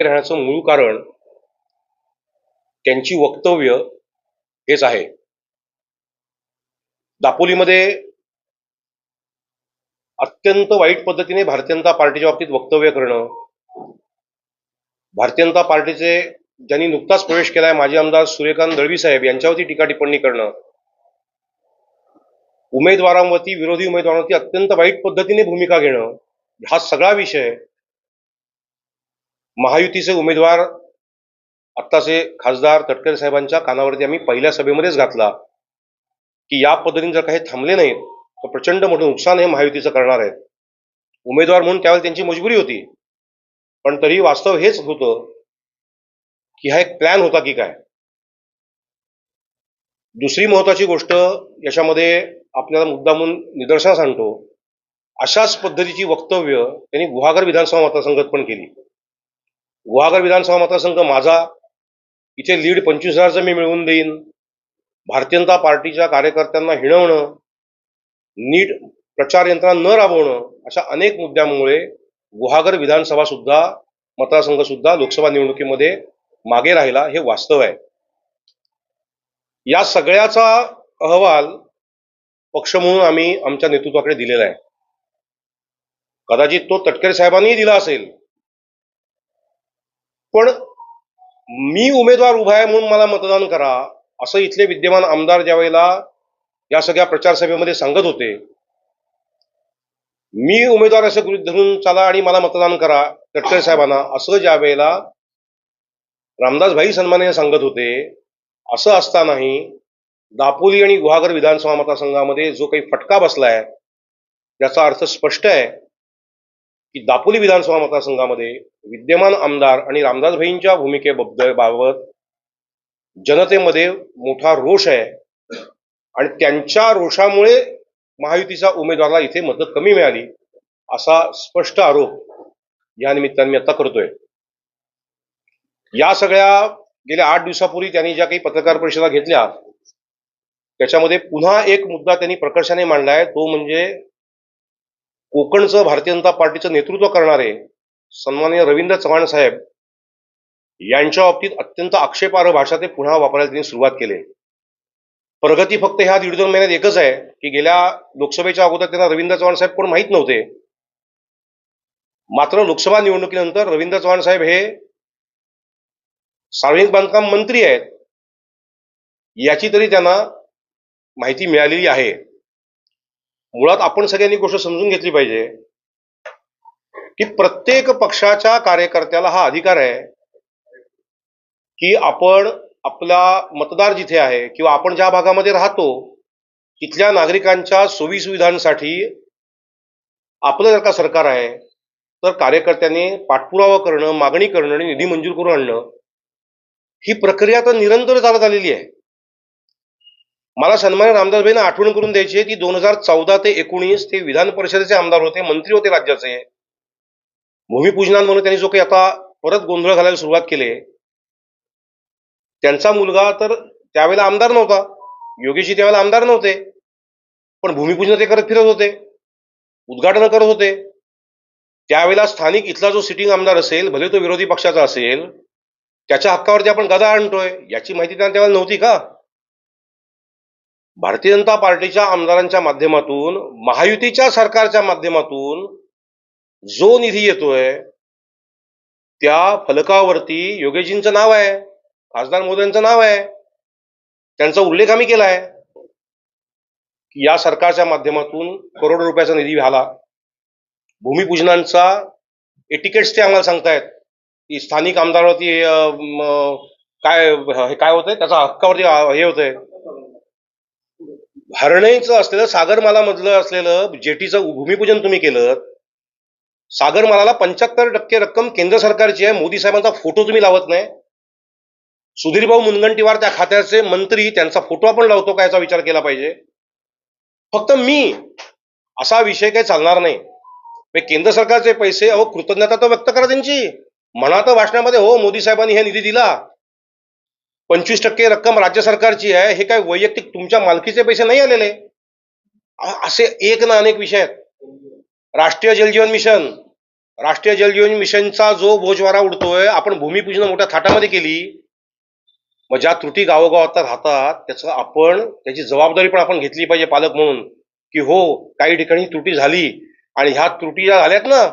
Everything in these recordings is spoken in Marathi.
राहण्याचं मूळ कारण त्यांची वक्तव्य हेच आहे. दापोलीमध्ये अत्यंत वाईट पद्धतीने भारतीय जनता पार्टीच्या बाबतीत वक्तव्य करणं भारतीय जनता पार्टीचे ज्यांनी नुकताच प्रवेश केलाय माजी आमदार सूर्यकांत दळवी साहेब यांच्यावरती टीका टिप्पणी करणं उमेदवारांवरती विरोधी उमेदवारांवरती अत्यंत वाईट पद्धतीने भूमिका घेणं हा सगळा विषय महायुतीचे उमेदवार आत्ताचे खासदार तटकरे साहेबांच्या कानावरती आम्ही पहिल्या सभेमध्येच घातला की या पद्धतीने जर काही थांबले नाहीत तर प्रचंड मोठं नुकसान हे महायुतीचं करणार आहेत उमेदवार म्हणून त्यावेळी त्यांची मजबुरी होती. पण तरी वास्तव हेच होतं की हा एक प्लॅन होता की काय? दुसरी महत्वाची गोष्ट याच्यामध्ये आपल्याला मुद्दामून निदर्शनास आणतो. अशाच पद्धतीची वक्तव्य त्यांनी गुहागर विधानसभा मतदारसंघात पण केली. गुहागर विधानसभा मतदारसंघ माझा इथे लीड पंचवीस हजारचं मी मिळवून देईन. भारतीय जनता पार्टीच्या कार्यकर्त्यांना हिणवणं नीट प्रचार यंत्रणा न राबवणं अशा अनेक मुद्द्यांमुळे गुहागर विधानसभा सुद्धा मतदारसंघ सुद्धा लोकसभा निवडणुकीमध्ये मागे राहिला हे वास्तव आहे. या सगळ्याचा अहवाल पक्ष म्हणून आम्ही आमच्या नेतृत्वाकडे दिलेला आहे. कदाचित तो तटकरे साहेबांनीही दिला असेल. पण मी उमेदवार उभा आहे म्हणून मला मतदान करा असं इथले विद्यमान आमदार ज्यावेळेला या सगळ्या प्रचार सभेमध्ये सांगत होते मी उमेदवार असं गृहित धरून चला आणि मला मतदान करा तटकरे साहेबांना असं ज्या वेळेला रामदास भाई सन्माने सांगत होते असं असतानाही दापोली आणि गुहागर विधानसभा मतदारसंघामध्ये जो काही फटका बसलाय त्याचा अर्थ स्पष्ट आहे की दापोली विधानसभा मतदारसंघामध्ये विद्यमान आमदार आणि रामदास भाईंच्या भूमिकेबद्दल बाबत जनतेमध्ये मोठा रोष आहे. आणि त्यांच्या रोषामुळे महायुतीच्या उमेदवाराला इथे मतं कमी मिळाली असा स्पष्ट आरोप या निमित्ताने मी आता करतोय. या सगळ्या गेल्या आठ दिवसापूर्वी त्यांनी ज्या काही पत्रकार परिषदा घेतल्या त्याच्यामध्ये पुन्हा एक मुद्दा त्यांनी प्रकर्षाने मांडला आहे तो म्हणजे कोकणचं भारतीय जनता पार्टीचं नेतृत्व करणारे सन्माननीय रवींद्र चव्हाण साहेब यांच्या बाबतीत अत्यंत आक्षेपार्ह भाषा ते पुन्हा वापरायला त्यांनी सुरुवात केली. प्रगती फक्त ह्या दीड दोन महिन्यात एकच आहे की गेल्या लोकसभेच्या अगोदर त्यांना रवींद्र चव्हाण साहेब कोण माहीत नव्हते. मात्र लोकसभा निवडणुकीनंतर रवींद्र चव्हाण साहेब हे सार्वजनिक बांधकाम मंत्री आहेत याची तरी त्यांना माहिती मिळालेली आहे. मुळात आपण सगळ्यांनी गोष्ट समजून घेतली पाहिजे की प्रत्येक पक्षाच्या कार्यकर्त्याला हा अधिकार आहे की आपण आपला मतदार जिथे आहे किंवा आपण ज्या भागामध्ये राहतो तिथल्या नागरिकांच्या सोयी सुविधांसाठी आपलं जर का सरकार आहे तर कार्यकर्त्यांनी पाठपुरावा करणं मागणी करणं आणि निधी मंजूर करून आणणं ही प्रक्रिया तर निरंतर चालत आलेली आहे. मला सन्मान्य रामदासभाईंना आठवण करून द्यायची आहे की दोन हजार चौदा ते एकोणीस ते विधान परिषदेचे आमदार होते मंत्री होते राज्याचे. भूमिपूजनांमध्ये त्यांनी जो काही आता परत गोंधळ घालायला सुरुवात केली त्यांचा मुलगा तर त्यावेळेला आमदार नव्हता. योगेशजी त्यावेळेला आमदार नव्हते. पण भूमिपूजन ते करत फिरत होते. उद्घाटन करत होते. त्यावेळेला स्थानिक इथला जो सिटिंग आमदार असेल भले तो विरोधी पक्षाचा असेल त्याच्या हक्कावरती आपण गदा आणतोय. याची माहिती त्यांना त्यावेळेला नव्हती का? भारतीय जनता पार्टीच्या आमदारांच्या माध्यमातून महायुतीच्या सरकारच्या माध्यमातून जो निधी येतोय त्या फलकावरती योगेशजींचं नाव आहे खासदार मोदींचं नाव आहे त्यांचा उल्लेख आम्ही केला आहे या सरकारच्या माध्यमातून करोडो रुपयाचा निधी झाला. भूमिपूजनांचा एटिकेट्स ते आम्हाला सांगतायत की स्थानिक आमदारावरती काय हे काय होतंय? त्याचा हक्कावरती हे होतंय. भरणेचं असलेलं सागरमालामधलं असलेलं जेटीचं भूमिपूजन तुम्ही केलं सागरमालाला पंच्याहत्तर टक्के रक्कम केंद्र सरकारची आहे. मोदी साहेबांचा फोटो तुम्ही लावत नाही. सुधीरभाऊ मुनगंटीवार त्या खात्याचे मंत्री त्यांचा फोटो आपण लावतो का याचा विचार केला पाहिजे? फक्त मी असा विषय काही चालणार नाही. केंद्र सरकारचे पैसे अहो कृतज्ञता तर व्यक्त करा त्यांची. म्हणा तर भाषणामध्ये हो मोदी साहेबांनी हे निधी दिला. पंचवीस टक्के रक्कम राज्य सरकारची आहे हे काय वैयक्तिक तुमच्या मालकीचे पैसे नाही आलेले? असे एक ना अनेक विषय आहेत. राष्ट्रीय जलजीवन मिशन. राष्ट्रीय जल जीवन मिशनचा जो बोजवारा उडतोय आपण भूमिपूजन मोठ्या थाटामध्ये केली. मग ज्या त्रुटी गावोगावात राहतात त्याचं आपण त्याची जबाबदारी पण आपण घेतली पाहिजे पालक म्हणून. की हो काही ठिकाणी त्रुटी झाली आणि ह्या त्रुटी ज्या झाल्यात ना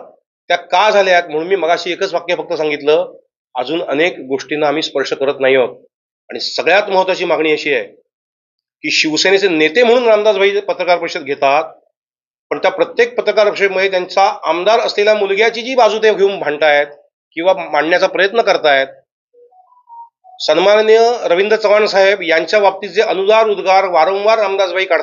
त्या का झाल्यात? म्हणून मी मगाशी एकच वाक्य फक्त सांगितलं. अजून अनेक गोष्टींना आम्ही स्पर्श करत नाही आहोत आणि सगळ्यात महत्वाची मागणी अशी आहे की शिवसेनेचे नेते म्हणून रामदासभाई पत्रकार परिषद घेतात पण त्या प्रत्येक पत्रकार परिषदेमध्ये त्यांचा आमदार असलेल्या मुलग्याची जी बाजू ते घेऊन भांडतायत किंवा मांडण्याचा प्रयत्न करतायत सन्माननीय रवींद्र चव्हाण साहेब यांच्या बाबतीत जे अनुदार उद्गार वारंवार रामदासभाई काढतात